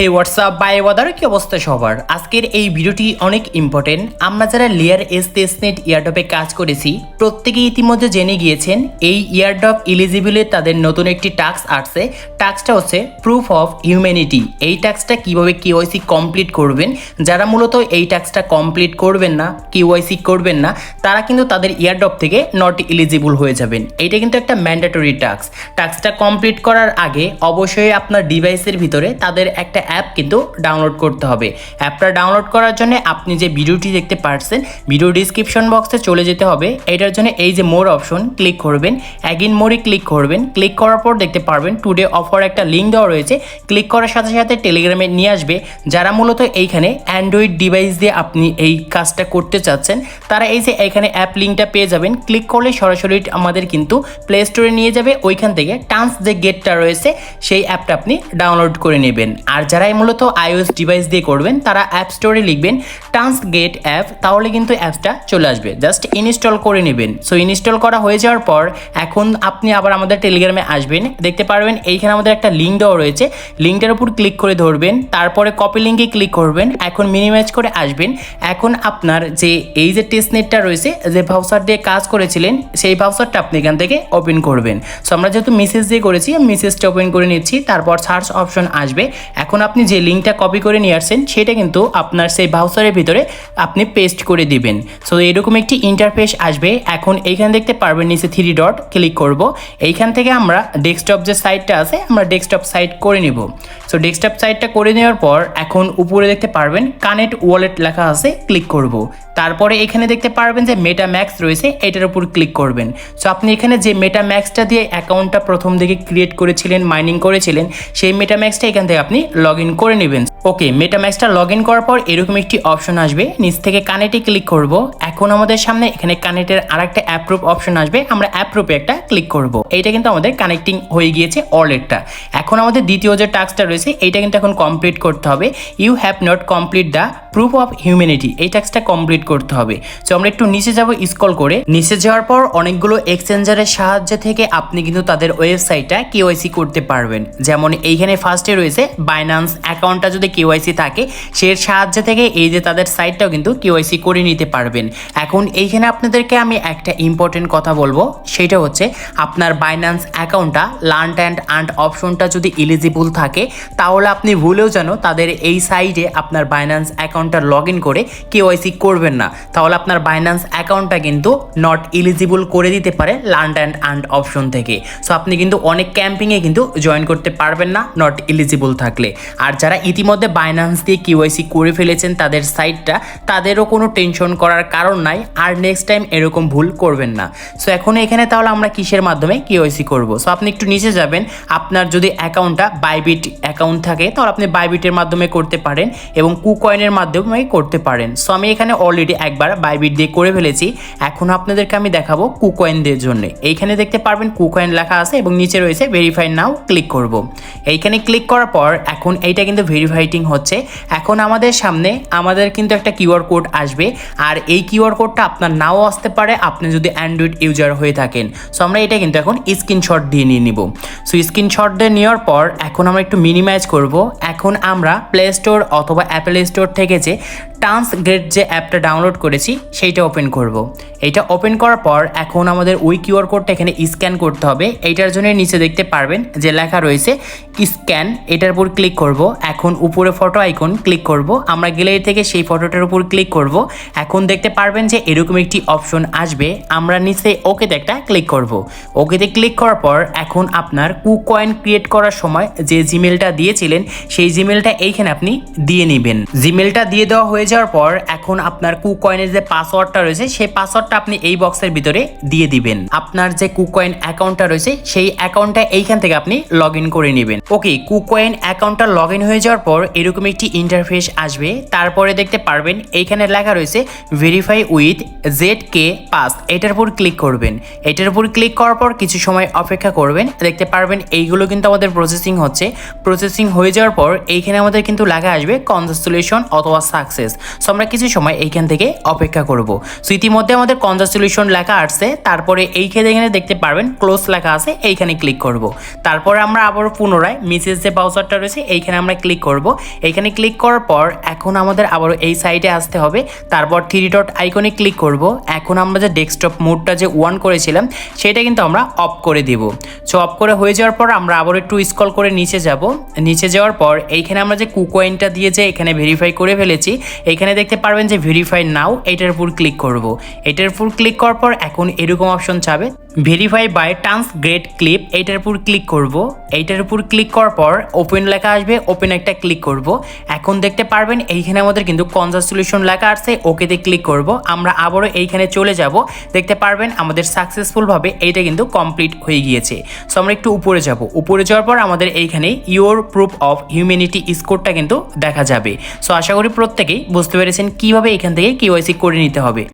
Hey WhatsApp by ওয়াদার কি অবস্থা সবার? আজকের এই ভিডিওটি অনেক ইম্পর্টেন্ট আমরা যারা লেয়ার এস টেস্টনেট ইয়ারডপে কাজ করেছি, প্রত্যেকেই ইতিমধ্যে জেনে গিয়েছেন, এই ইয়ারডপ ইলিজিবিলের তাদের নতুন একটি টাস্ক আসছে। টাস্কটা হচ্ছে প্রুফ অফ হিউম্যানিটি এই টাস্কটা কীভাবে কেওয়াইসি কমপ্লিট করবেন? যারা মূলত এই টাস্কটা কমপ্লিট করবেন না কেওয়াইসি করবেন না, তারা কিন্তু তাদের ইয়ারডপ থেকে নট এলিজিবল হয়ে যাবেন। এটা কিন্তু একটা ম্যান্ডেটরি টাস্ক টাস্কটা কমপ্লিট করার আগে অবশ্যই আপনার ডিভাইসের ভিতরে তাদের একটা অ্যাপ কিন্তু ডাউনলোড করতে হবে। অ্যাপটা ডাউনলোড করার জন্য আপনি যে ভিডিওটি দেখতে পারছেন ভিডিও ডিসক্রিপশন বক্সে চলে যেতে হবে। এটার জন্য এই যে মোর অপশন ক্লিক করবেন। অ্যাগিন মোরে ক্লিক করবেন। ক্লিক করার পর দেখতে পারবেন টুডে অফার একটা লিঙ্ক দেওয়া রয়েছে। ক্লিক করার সাথে সাথে টেলিগ্রামে নিয়ে আসবে। যারা মূলত এইখানে অ্যান্ড্রয়েড ডিভাইস দিয়ে আপনি এই কাজটা করতে চাচ্ছেন, তারা এই যে এখানে অ্যাপ লিঙ্কটা পেয়ে যাবেন। ক্লিক করলে সরাসরি আমাদের কিন্তু প্লে স্টোরে নিয়ে যাবে। ওইখান থেকে টান্স যে গেটটা রয়েছে, সেই অ্যাপটা আপনি ডাউনলোড করে নেবেন। আর যারাই মূলত আইওএস ডিভাইস দিয়ে করবেন, তারা অ্যাপ স্টোরে লিখবেন টান্স গেট অ্যাপ তাহলে কিন্তু অ্যাপটা চলে আসবে। জাস্ট ইনস্টল করে নেবেন। সো ইনস্টল করা হয়ে যাওয়ার পর এখন আপনি আবার আমাদের টেলিগ্রামে আসবেন। দেখতে পারবেন এইখানে আমাদের একটা লিঙ্ক দেওয়া রয়েছে। লিঙ্কটার উপর ক্লিক করে ধরবেন। তারপরে কপি লিঙ্কে ক্লিক করবেন। এখন মিনিমাইজ করে আসবেন। এখন আপনার যে, এই যে টেস্ট নেটটা রয়েছে, যে ভাউসার দিয়ে কাজ করেছিলেন, সেই ভাউসারটা আপনি এখান থেকে ওপেন করবেন। সো আমরা যেহেতু মেসেজ দিয়ে করেছি মেসেজটা ওপেন করে নিচ্ছি। তারপর সার্চ অপশন আসবে। এখন আপনি যে লিঙ্কটা কপি করে নিয়ে আসছেন, সেটা কিন্তু আপনার সেই ভাউচারের ভিতরে আপনি পেস্ট করে দিবেন। সো এরকম একটি ইন্টারফেস আসবে। এখন এইখানে দেখতে পারবেন নিচে থ্রি ডট ক্লিক করব। এইখান থেকে আমরা ডেস্কটপ যে সাইটটা আছে, আমরা ডেস্কটপ সাইট করে নিব। সো ডেস্কটপ সাইটটা করে নেওয়ার পর এখন উপরে দেখতে পারবেন কানেক্ট ওয়ালেট লেখা আছে ক্লিক করব। তারপরে এখানে দেখতে পারবেন যে মেটা ম্যাক্স রয়েছে, এটার উপর ক্লিক করবেন। সো আপনি এখানে যে মেটা ম্যাক্সটা দিয়ে অ্যাকাউন্টটা প্রথম দিকে ক্রিয়েট করেছিলেন মাইনিং করেছিলেন, সেই মেটা ম্যাক্সটা এখান থেকে আপনি লগ ইন করে নেবেন। ওকে মেটা ম্যাক্সটা লগ ইন করার পর এরকম একটি অপশন আসবে। নিচ থেকে কানেক্টে ক্লিক করব। এখন আমাদের সামনে এখানে কানেক্টের আর একটা অ্যাপ্রুভ অপশন আসবে। আমরা অ্যাপ্রুভে একটা ক্লিক করব। এইটা কিন্তু আমাদের কানেক্টিং হয়ে গিয়েছে ওয়ালেটটা এখন আমাদের দ্বিতীয় যে টাস্কটা রয়েছে, এইটা কিন্তু এখন কমপ্লিট করতে হবে। You have not complete the proof of humanity এই টাস্কটা কমপ্লিট করতে হবে। সো আমরা একটু নিচে যাব স্কল করে। নিচে যাওয়ার পর অনেকগুলো এক্সচেঞ্জারের সাহায্য থেকে আপনি কিন্তু তাদের ওয়েবসাইটটা কেওয়াইসি করতে পারবেন। যেমন এইখানে ফার্স্টে রয়েছে বাইন্যান্স অ্যাকাউন্টটা যদি কেওয়াইসি থাকে সের সাহায্য থেকে এই যে তাদের সাইটটাও কিন্তু কেওয়াইসি করে নিতে পারবেন। এখন এইখানে আপনাদেরকে আমি একটা ইম্পর্টেন্ট কথা বলব, সেটা হচ্ছে আপনার বাইন্যান্স অ্যাকাউন্টটা লান্ট অ্যান্ড আন্ড অপশনটা যদি ইলিজিবল থাকে, তাহলে আপনি ভুলেও যেন তাদের এই সাইটে আপনার বাইন্যান্স অ্যাকাউন্টটা লগ ইন করে কেওয়াইসি করবেন না। তাহলে আপনার বাইন্যান্স অ্যাকাউন্টটা কিন্তু নট ইলিজিবল করে দিতে পারে লান্ট অ্যান্ড আন্ড অপশন থেকে। সো আপনি কিন্তু অনেক ক্যাম্পিংয়ে কিন্তু জয়েন করতে পারবেন না নট ইলিজিবল থাকলে। আর যারা ইতিমধ্যে বাইন্যান্স দিয়ে কিওয়াইসি করে ফেলেছেন তাদের সাইটটা তাদেরও কোনো টেনশন করার কারণ নাই, আর নেক্সট টাইম এরকম ভুল করবেন না। সো এখন এখানে তাহলে আমরা কিসের মাধ্যমে কিওয়াইসি করব? সো আপনি একটু নিচে যাবেন, আপনার যদি অ্যাকাউন্টটা বাইবিট অ্যাকাউন্ট থাকে, তাহলে আপনি বাইবিটের মাধ্যমে করতে পারেন এবং কুকয়েনের মাধ্যমে করতে পারেন। সো আমি এখানে অলরেডি একবার বাইবিট দিয়ে করে ফেলেছি। এখন আপনাদেরকে আমি দেখাবো কুকয়েনদের জন্য। এইখানে দেখতে পারবেন কুকয়েন লেখা আছে এবং নিচে রয়েছে ভেরিফাই নাও ক্লিক করব। এইখানে ক্লিক করার পর এখন এইটা কিন্তু ভেরিফাইটিং হচ্ছে। এখন আমাদের সামনে আমাদের কিন্তু একটা কিউআর কোড আসবে। আর এই কিউআর কোডটা আপনার নাও আসতে পারে, আপনি যদি অ্যান্ড্রয়েড ইউজার হয়ে থাকেন। সো আমরা এটা কিন্তু এখন স্ক্রিনশট দিয়ে নিয়ে নিব। সো স্ক্রিনশট দিয়ে নেওয়ার পর এখন আমরা একটু মিনিমাইজ করব। এখন আমরা প্লে স্টোর অথবা অ্যাপেল স্টোর থেকে যে টান্স গেট যে অ্যাপটা ডাউনলোড করেছি, সেইটা ওপেন করব। এটা ওপেন করার পর এখন আমাদের ওই কিউআর কোডটা এখানে স্ক্যান করতে হবে। এইটার জন্য নিচে দেখতে পারবেন যে লেখা রয়েছে স্ক্যান এটার উপর ক্লিক করব। এখন উপরে ফটো আইকন ক্লিক করব। আমরা গ্যালারি থেকে সেই ফটোটার উপর ক্লিক করব। এখন দেখতে পারবেন যে এরকম একটি অপশন আসবে। আমরা নিচে ওকেতে একটা ক্লিক করব। ওকেতে ক্লিক করার পর এখন আপনার কু কয়েন ক্রিয়েট করার সময় যে জিমেলটা দিয়েছিলেন, সেই জিমেলটা এইখানে আপনি দিয়ে নেবেন। জিমেলটা দিয়ে দেওয়া হয়ে যাওয়ার পর এখন আপনার কু কয়েনের যে পাসওয়ার্ডটা রয়েছে, সেই পাসওয়ার্ডটা আপনি এই বক্সের ভিতরে দিয়ে দিবেন। আপনার যে কুকয়েন অ্যাকাউন্টটা রয়েছে, সেই অ্যাকাউন্টটা এইখান থেকে আপনি লগ করে নেবেন। ওকে কুকয়েন অ্যাকাউন্টটা লগ হয়ে যাওয়ার পর এরকম একটি ইন্টারফেস আসবে। তারপরে দেখতে পারবেন, এইখানে লেখা রয়েছে verify with Z K pass এটার উপর ক্লিক করবেন। এটার উপর ক্লিক করার পর কিছু সময় অপেক্ষা করবেন। দেখতে পারবেন, এইগুলো কিন্তু আমাদের প্রসেসিং হচ্ছে। প্রসেসিং হয়ে যাওয়ার পর এইখানে আমাদের কিন্তু লেখা আসবে কনস্টলেশন অথবা সাকসেস সো আমরা কিছু সময় এইখান থেকে অপেক্ষা করব। সো ইতিমধ্যে আমাদের কনজাসুলেশন লেখা আসছে। তারপরে এইখানে এখানে দেখতে পারবেন ক্লোজ লেখা আছে, এইখানে ক্লিক করব। তারপরে আমরা আবার পুনরায় মিসেস যে ব্রাউজারটা রয়েছে, এইখানে আমরা ক্লিক করব। এইখানে ক্লিক করার পর এখন আমাদের আবারও এই সাইডে আসতে হবে। তারপর থ্রি ডট আইকনে ক্লিক করব। এখন আমরা যে ডেস্কটপ মোডটা যে ওয়ান করেছিলাম, সেটা কিন্তু আমরা অফ করে দিব। সো অফ করে হয়ে যাওয়ার পর আমরা আবার একটু স্কল করে নিচে যাব। নিচে যাওয়ার পর এইখানে আমরা যে কুকয়েনটা দিয়ে যে এখানে ভেরিফাই করে ফেলেছি এখানে দেখতে পারবেন যে ভেরিফাই নাও এটার উপর ক্লিক করব। এটার উপর ক্লিক করার পর এখন এরকম অপশন চাবে। ভেরিফাই বাই টান্স গ্রেট ক্লিপ এইটার উপর ক্লিক করব। এইটার উপর ক্লিক করার পর ওপেন লেখা আসবে ওপেন একটা ক্লিক করব। এখন দেখতে পারবেন এইখানে আমাদের কিন্তু কনজাসুলেশন লেখা আছে, ওকেতে ক্লিক করব। আমরা আবারও এইখানে চলে যাব। দেখতে পারবেন আমাদের সাকসেসফুলভাবে এইটা কিন্তু কমপ্লিট হয়ে গিয়েছে। সো আমরা একটু উপরে যাব। উপরে যাওয়ার পর আমাদের এইখানে ইওর প্রুফ অফ হিউম্যানিটি স্কোরটা কিন্তু দেখা যাবে। সো আশা করি প্রত্যেকেই বুঝতে পেরেছেন কীভাবে এখান থেকে কিওয়াইসি করে নিতে হবে।